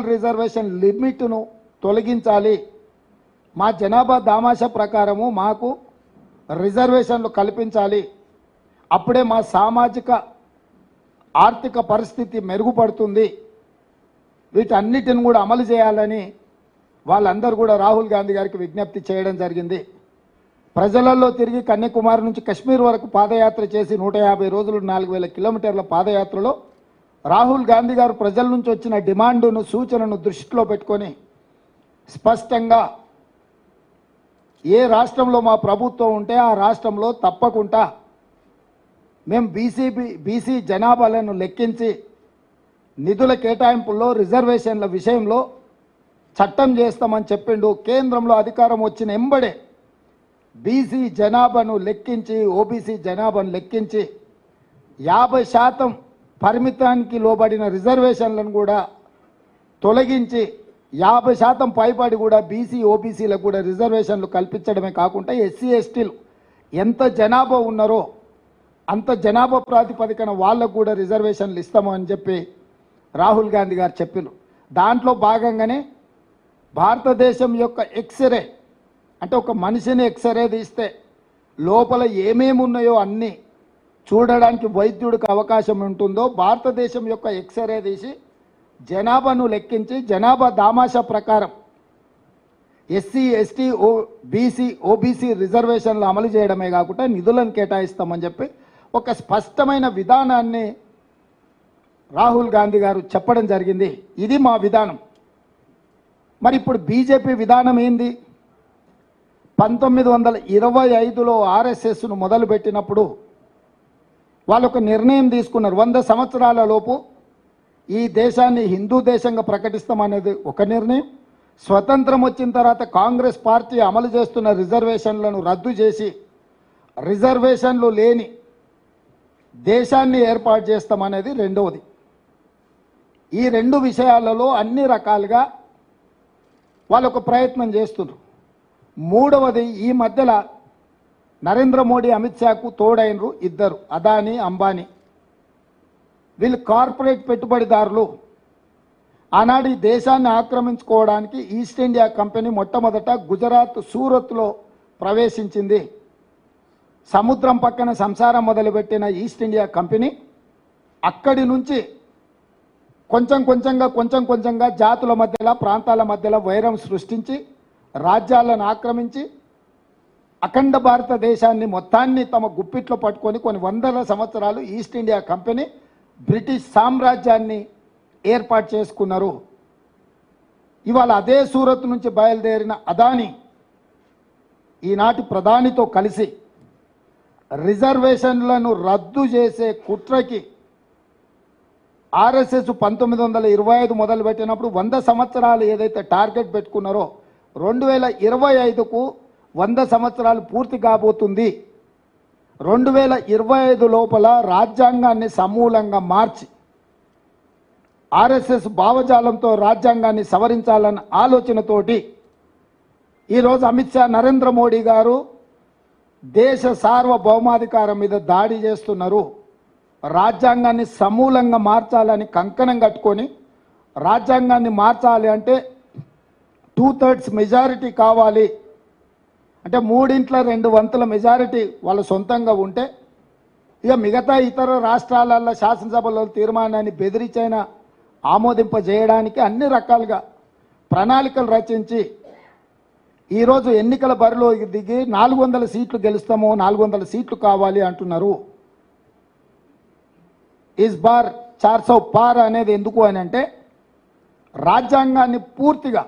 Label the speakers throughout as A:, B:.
A: Reservation లిమిట్ను తొలగించాలి. మా జనాభా దామాష ప్రకారము మాకు రిజర్వేషన్లు కల్పించాలి. అప్పుడే మా సామాజిక ఆర్థిక పరిస్థితి మెరుగుపడుతుంది. వీటన్నిటిని కూడా అమలు చేయాలని వాళ్ళందరూ కూడా రాహుల్ గాంధీ గారికి విజ్ఞప్తి చేయడం జరిగింది. ప్రజలలో తిరిగి కన్యాకుమారి నుంచి కశ్మీర్ వరకు పాదయాత్ర చేసి నూట యాభై రోజులు నాలుగు వేల కిలోమీటర్ల పాదయాత్రలో రాహుల్ గాంధీ గారు ప్రజల నుంచి వచ్చిన డిమాండును సూచనను దృష్టిలో పెట్టుకొని స్పష్టంగా ఏ రాష్ట్రంలో మా ప్రభుత్వం ఉంటే ఆ రాష్ట్రంలో తప్పకుండా మేము బీసీబీ బీసీ జనాభాలను లెక్కించి నిధుల కేటాయింపుల్లో రిజర్వేషన్ల విషయంలో చట్టం చేస్తామని చెప్పిండు. కేంద్రంలో అధికారం వచ్చిన ఎంబడే బీసీ జనాభాను లెక్కించి ఓబీసీ జనాభాను లెక్కించి యాభై శాతం పరిమితానికి లోబడిన రిజర్వేషన్లను కూడా తొలగించి యాభై శాతం పైబడి కూడా బీసీ ఓబీసీలకు కూడా రిజర్వేషన్లు కల్పించడమే కాకుండా ఎస్సీ ఎస్టీలు ఎంత జనాభా ఉన్నారో అంత జనాభా ప్రాతిపదికన వాళ్ళకు కూడా రిజర్వేషన్లు ఇస్తాము అని చెప్పి రాహుల్ గాంధీ గారు చెప్పారు దాంట్లో భాగంగానే భారతదేశం యొక్క ఎక్స్రే అంటే ఒక మనిషిని ఎక్స్రే తీస్తే లోపల ఏమేమి ఉన్నాయో అన్నీ చూడడానికి వైద్యుడికి అవకాశం ఉంటుందో భారతదేశం యొక్క ఎక్స్రే తీసి జనాభాను లెక్కించి జనాభా దామాషా ప్రకారం SC ST O BC OBC రిజర్వేషన్లు అమలు చేయడమే కాకుండా నిధులను కేటాయిస్తామని చెప్పి ఒక స్పష్టమైన విధానాన్ని రాహుల్ గాంధీ గారు చెప్పడం జరిగింది. ఇది మా విధానం. మరి ఇప్పుడు బీజేపీ విధానం ఏంది? పంతొమ్మిది వందల ఇరవై ఐదులో ఆర్ఎస్ఎస్ను మొదలుపెట్టినప్పుడు వాళ్ళు ఒక నిర్ణయం తీసుకున్నారు. వంద సంవత్సరాల లోపు ఈ దేశాన్ని హిందూ దేశంగా ప్రకటిస్తామనేది ఒక నిర్ణయం. స్వతంత్రం వచ్చిన తర్వాత కాంగ్రెస్ పార్టీ అమలు చేస్తున్న రిజర్వేషన్లను రద్దు చేసి రిజర్వేషన్లు లేని దేశాన్ని ఏర్పాటు చేస్తామనేది రెండవది. ఈ రెండు విషయాలలో అన్ని రకాలుగా వాళ్ళు ఒక ప్రయత్నం చేస్తున్నారు. మూడవది ఈ మధ్యలో నరేంద్ర మోడీ అమిత్ షాకు తోడైనరు ఇద్దరు అదానీ అంబానీ. వీళ్ళు కార్పొరేట్ పెట్టుబడిదారులు. ఆనాడు ఈ దేశాన్ని ఆక్రమించుకోవడానికి ఈస్ట్ ఇండియా కంపెనీ మొట్టమొదట గుజరాత్ సూరత్లో ప్రవేశించింది. సముద్రం పక్కన సంసారం మొదలుపెట్టిన ఈస్ట్ ఇండియా కంపెనీ అక్కడి నుంచి కొంచెం కొంచెంగా కొంచెం కొంచెంగా జాతుల మధ్యలో ప్రాంతాల మధ్యలో వైరం సృష్టించి రాజ్యాలను ఆక్రమించి అఖండ భారతదేశాన్ని మొత్తాన్ని తమ గుప్పిట్లో పట్టుకొని కొన్ని వందల సంవత్సరాలు ఈస్ట్ ఇండియా కంపెనీ బ్రిటిష్ సామ్రాజ్యాన్ని ఏర్పాటు చేసుకున్నారు. ఇవాళ అదే సూరత్ నుంచి బయలుదేరిన అదాని ఈనాటి ప్రధానితో కలిసి రిజర్వేషన్లను రద్దు చేసే కుట్రకి ఆర్ఎస్ఎస్ పంతొమ్మిది వందల ఇరవై ఐదు మొదలుపెట్టినప్పుడు వంద సంవత్సరాలు ఏదైతే టార్గెట్ పెట్టుకున్నారో రెండు వేల ఇరవై ఐదుకు వంద సంవత్సరాలు పూర్తి కాబోతుంది. రెండు వేల ఇరవై ఐదు లోపల రాజ్యాంగాన్ని సమూలంగా మార్చి ఆర్ఎస్ఎస్ భావజాలంతో రాజ్యాంగాన్ని సవరించాలన్న ఆలోచనతోటి ఈరోజు అమిత్ షా నరేంద్ర మోడీ గారు దేశ సార్వభౌమాధికారం మీద దాడి చేస్తున్నారు. రాజ్యాంగాన్ని సమూలంగా మార్చాలని కంకణం కట్టుకొని రాజ్యాంగాన్ని మార్చాలి అంటే టూ థర్డ్స్ మెజారిటీ కావాలి. అంటే మూడింట్ల రెండు వంతుల మెజారిటీ వాళ్ళ సొంతంగా ఉంటే ఇక మిగతా ఇతర రాష్ట్రాలలో శాసనసభలో తీర్మానాన్ని బెదిరించైనా ఆమోదింపజేయడానికి అన్ని రకాలుగా ప్రణాళికలు రచించి ఈరోజు ఎన్నికల బరిలో దిగి నాలుగు వందల సీట్లు గెలుస్తాము నాలుగు వందల సీట్లు కావాలి అంటున్నారు. ఇస్ బార్ చార్సో పార్ అనేది ఎందుకు అని అంటే రాజ్యాంగాన్ని పూర్తిగా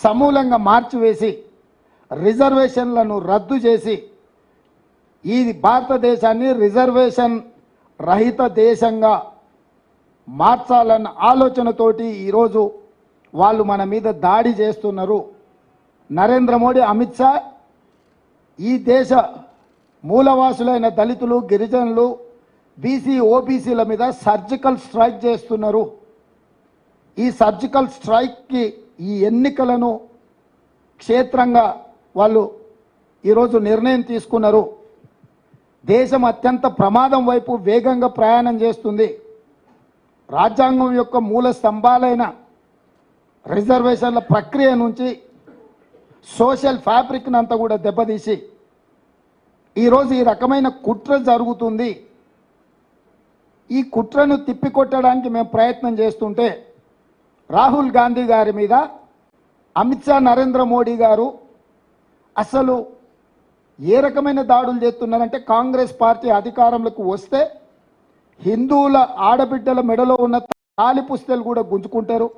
A: సమూలంగా మార్చివేసి రిజర్వేషన్లను రద్దు చేసి ఈ భారతదేశాన్ని రిజర్వేషన్ రహిత దేశంగా మార్చాలన్న ఆలోచనతోటి ఈరోజు వాళ్ళు మన మీద దాడి చేస్తున్నారు. నరేంద్ర మోడీ అమిత్ షా ఈ దేశ మూలవాసులైన దళితులు గిరిజనులు బీసీ ఓబీసీల మీద సర్జికల్ స్ట్రైక్ చేస్తున్నారు. ఈ సర్జికల్ స్ట్రైక్కి ఈ ఎన్నికలను క్షేత్రంగా వాళ్ళు ఈరోజు నిర్ణయం తీసుకున్నారు. దేశం అత్యంత ప్రమాదం వైపు వేగంగా ప్రయాణం చేస్తుంది. రాజ్యాంగం యొక్క మూల స్తంభాలైన రిజర్వేషన్ల ప్రక్రియ నుంచి సోషల్ ఫ్యాబ్రిక్ని అంతా కూడా దెబ్బతీసి ఈరోజు ఈ రకమైన కుట్ర జరుగుతుంది. ఈ కుట్రను తిప్పికొట్టడానికి మేము ప్రయత్నం చేస్తుంటే రాహుల్ గాంధీ గారి మీద అమిత్ షా నరేంద్ర మోడీ గారు అసలు ఏ రకమైన దాడులు చేస్తున్నారంటే కాంగ్రెస్ పార్టీ అధికారంలోకి వస్తే హిందువుల ఆడబిడ్డల మెడలో ఉన్న తాలి పుస్తలు కూడా గుంజుకుంటారు.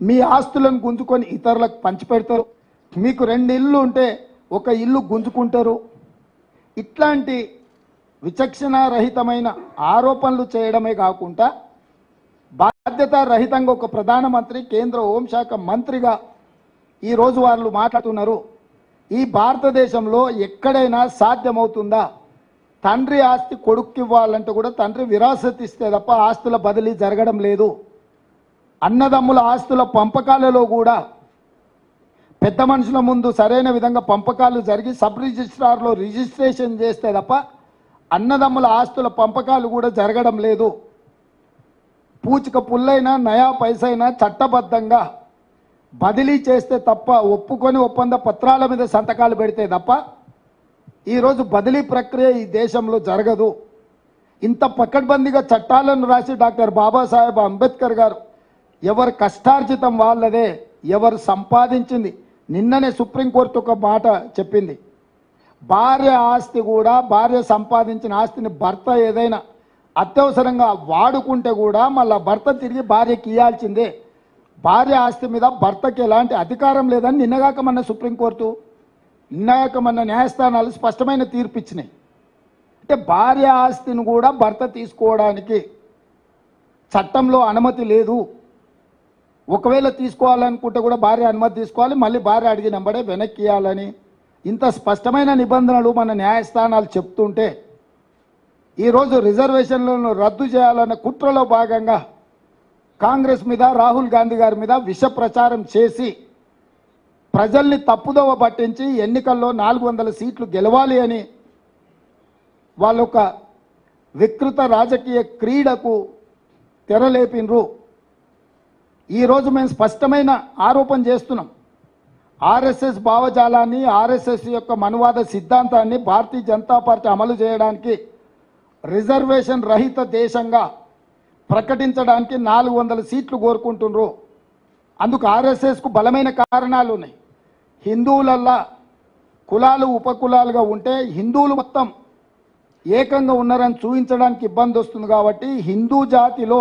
A: మీ ఆస్తులను గుంజుకొని ఇతరులకు పంచిపెడతారు. మీకు రెండు ఇళ్ళు ఉంటే ఒక ఇల్లు గుంజుకుంటారు. ఇట్లాంటి విచక్షణారహితమైన ఆరోపణలు చేయడమే కాకుండా బాధ్యత రహితంగా ఒక ప్రధానమంత్రి కేంద్ర హోంశాఖ మంత్రిగా ఈరోజు వాళ్ళు మాట్లాడుతున్నారు. ఈ భారతదేశంలో ఎక్కడైనా సాధ్యమవుతుందా? తండ్రి ఆస్తి కొడుక్కి ఇవ్వాలంటే కూడా తండ్రి విరాసత్ ఇస్తే తప్ప ఆస్తుల బదిలీ జరగడం లేదు. అన్నదమ్ముల ఆస్తుల పంపకాలలో కూడా పెద్ద మనుషుల ముందు సరైన విధంగా పంపకాలు జరిగి సబ్ రిజిస్ట్రార్లో రిజిస్ట్రేషన్ చేస్తే తప్ప అన్నదమ్ముల ఆస్తుల పంపకాలు కూడా జరగడం లేదు. పూచిక పుల్లైనా నయా పైసైనా చట్టబద్ధంగా బదిలీ చేస్తే తప్ప ఒప్పుకొని ఒప్పంద పత్రాల మీద సంతకాలు పెడితే తప్ప ఈరోజు బదిలీ ప్రక్రియ ఈ దేశంలో జరగదు. ఇంత పక్కడ్బందీగా చట్టాలను రాసి డాక్టర్ బాబాసాహెబ్ అంబేద్కర్ గారు ఎవరు కష్టార్జితం వాళ్ళదే ఎవరు సంపాదించింది నిన్ననే సుప్రీంకోర్టు ఒక మాట చెప్పింది. భార్య ఆస్తి కూడా భార్య సంపాదించిన ఆస్తిని భర్త ఏదైనా అత్యవసరంగా వాడుకుంటే కూడా మళ్ళీ భర్త తిరిగి భార్యకి ఇవ్వాల్సిందే భార్య ఆస్తి మీద భర్తకి ఎలాంటి అధికారం లేదని నిన్నగాక మన సుప్రీంకోర్టు నిన్నగాక మన న్యాయస్థానాలు స్పష్టమైన తీర్పు ఇచ్చినాయి అంటే భార్య ఆస్తిని కూడా భర్త తీసుకోవడానికి చట్టంలో అనుమతి లేదు. ఒకవేళ తీసుకోవాలనుకుంటే కూడా భార్య అనుమతి తీసుకోవాలి మళ్ళీ భార్య అడిగినంబడే వెనక్కి ఇవ్వాలని. ఇంత స్పష్టమైన నిబంధనలు మన న్యాయస్థానాలు చెప్తుంటే ఈరోజు రిజర్వేషన్లను రద్దు చేయాలన్న కుట్రలో భాగంగా కాంగ్రెస్ మీద రాహుల్ గాంధీ గారి మీద విష ప్రచారం చేసి ప్రజల్ని తప్పుదోవ పట్టించి ఎన్నికల్లో నాలుగు వందల సీట్లు గెలవాలి అని వాళ్ళొక వికృత రాజకీయ క్రీడకు తెరలేపినరు. ఈరోజు మేము స్పష్టమైన ఆరోపణ చేస్తున్నాం. ఆర్ఎస్ఎస్ భావజాలాన్ని ఆర్ఎస్ఎస్ యొక్క మనువాద సిద్ధాంతాన్ని భారతీయ జనతా పార్టీ అమలు చేయడానికి రిజర్వేషన్ రహిత దేశంగా ప్రకటించడానికి నాలుగు వందల సీట్లు కోరుకుంటున్నారు అందుకు ఆర్ఎస్ఎస్కు బలమైన కారణాలు ఉన్నాయి. హిందువులల్లా కులాలు ఉపకులాలుగా ఉంటే హిందువులు మొత్తం ఏకంగా ఉన్నారని చూపించడానికి ఇబ్బంది వస్తుంది కాబట్టి హిందూ జాతిలో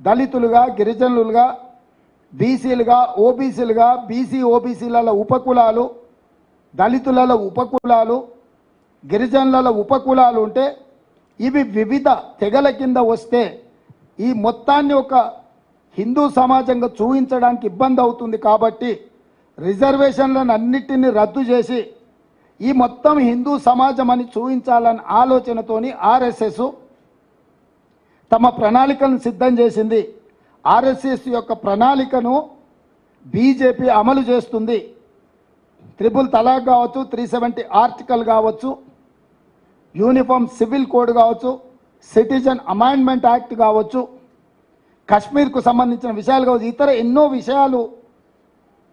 A: దళితులుగా గిరిజనులుగా బీసీలుగా ఓబీసీలుగా బీసీ ఓబీసీలలో ఉపకులాలు దళితులలో ఉపకులాలు గిరిజనులలో ఉపకులాలు ఉంటే ఇవి వివిధ తెగల కింద వస్తే ఈ మొత్తాన్ని ఒక హిందూ సమాజంగా చూపించడానికి ఇబ్బంది అవుతుంది కాబట్టి రిజర్వేషన్లను అన్నిటిని రద్దు చేసి ఈ మొత్తం హిందూ సమాజం అని చూపించాలని ఆలోచనతోని ఆర్ఎస్ఎస్ తమ ప్రణాళికను సిద్ధం చేసింది. ఆర్ఎస్ఎస్ యొక్క ప్రణాళికను బీజేపీ అమలు చేస్తుంది. త్రిపుల్ తలాక్ కావచ్చు త్రీ సెవెంటీ ఆర్టికల్ కావచ్చు యూనిఫామ్ సివిల్ కోడ్ కావచ్చు సిటిజన్ అమైండ్మెంట్ యాక్ట్ కావచ్చు కశ్మీర్కు సంబంధించిన విషయాలు కావచ్చు ఇతర ఎన్నో విషయాలు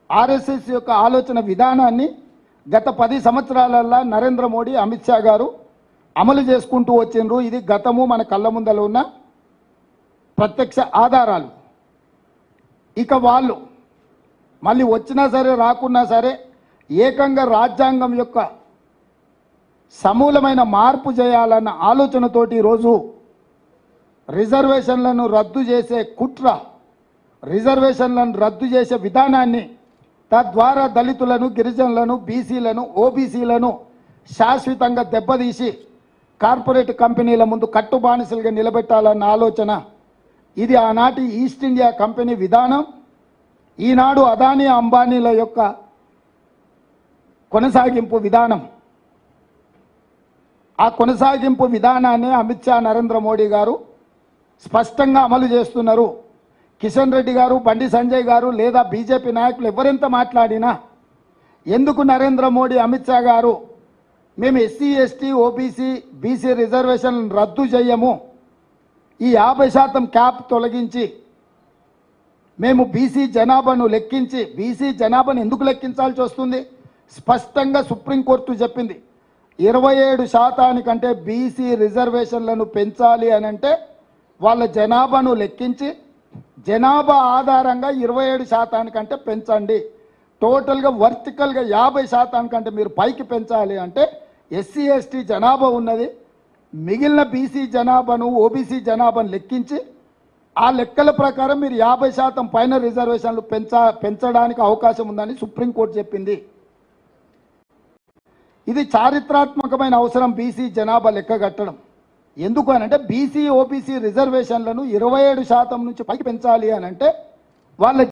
A: ఆర్ఎస్ఎస్ యొక్క ఆలోచన విధానాన్ని గత పది సంవత్సరాలల్లో నరేంద్ర మోడీ అమిత్ షా గారు అమలు చేసుకుంటూ వచ్చిండ్రు. ఇది గతము మన కళ్ళ ముందల ఉన్న ప్రత్యక్ష ఆధారాలు. ఇక వాళ్ళు మళ్ళీ వచ్చినా సరే రాకున్నా సరే ఏకంగా రాజ్యాంగం యొక్క సమూలమైన మార్పు చేయాలన్న ఆలోచనతోటి ఈరోజు రిజర్వేషన్లను రద్దు చేసే కుట్ర రిజర్వేషన్లను రద్దు చేసే విధానాన్ని తద్వారా దళితులను గిరిజనులను బీసీలను ఓబీసీలను శాశ్వతంగా దెబ్బతీసి కార్పొరేట్ కంపెనీల ముందు కట్టుబానిసలుగా నిలబెట్టాలన్న ఆలోచన. ఇది ఆనాటి ఈస్ట్ ఇండియా కంపెనీ విధానం. ఈనాడు అదానీ అంబానీల యొక్క కొనసాగింపు విధానం. ఆ కొనసాగింపు విధానాన్ని అమిత్ షా నరేంద్ర మోడీ గారు స్పష్టంగా అమలు చేస్తున్నారు. కిషన్ రెడ్డి గారు బండి సంజయ్ గారు లేదా బీజేపీ నాయకులు ఎవరెంత మాట్లాడినా ఎందుకు నరేంద్ర మోడీ అమిత్ షా గారు మేము SC ST OBC BC reservation రద్దు చేయము ఈ యాభై శాతం క్యాప్ తొలగించి మేము బీసీ జనాభాను లెక్కించి బీసీ జనాభాను ఎందుకు లెక్కించాల్సి వస్తుంది? స్పష్టంగా సుప్రీంకోర్టు చెప్పింది. ఇరవై ఏడు శాతానికంటే బీసీ రిజర్వేషన్లను పెంచాలి అని అంటే వాళ్ళ జనాభాను లెక్కించి జనాభా ఆధారంగా ఇరవై ఏడు శాతానికంటే పెంచండి. టోటల్గా వర్టికల్గా యాభై శాతానికంటే మీరు పైకి పెంచాలి అంటే ఎస్సీ ఎస్టీ జనాభా ఉన్నది. మిగిలిన బీసీ జనాభాను ఓబీసీ జనాభాను లెక్కించి ఆ లెక్కల ప్రకారం మీరు యాభై శాతం పైన రిజర్వేషన్లు పెంచ పెంచడానికి అవకాశం ఉందని సుప్రీంకోర్టు చెప్పింది. ఇది చారిత్రాత్మకమైన అవసరం బీసీ జనాభా లెక్క కట్టడం. ఎందుకు అని అంటే బీసీ ఓబీసీ రిజర్వేషన్లను ఇరవై ఏడు శాతం నుంచి పైకి పెంచాలి అని అంటే వాళ్ళ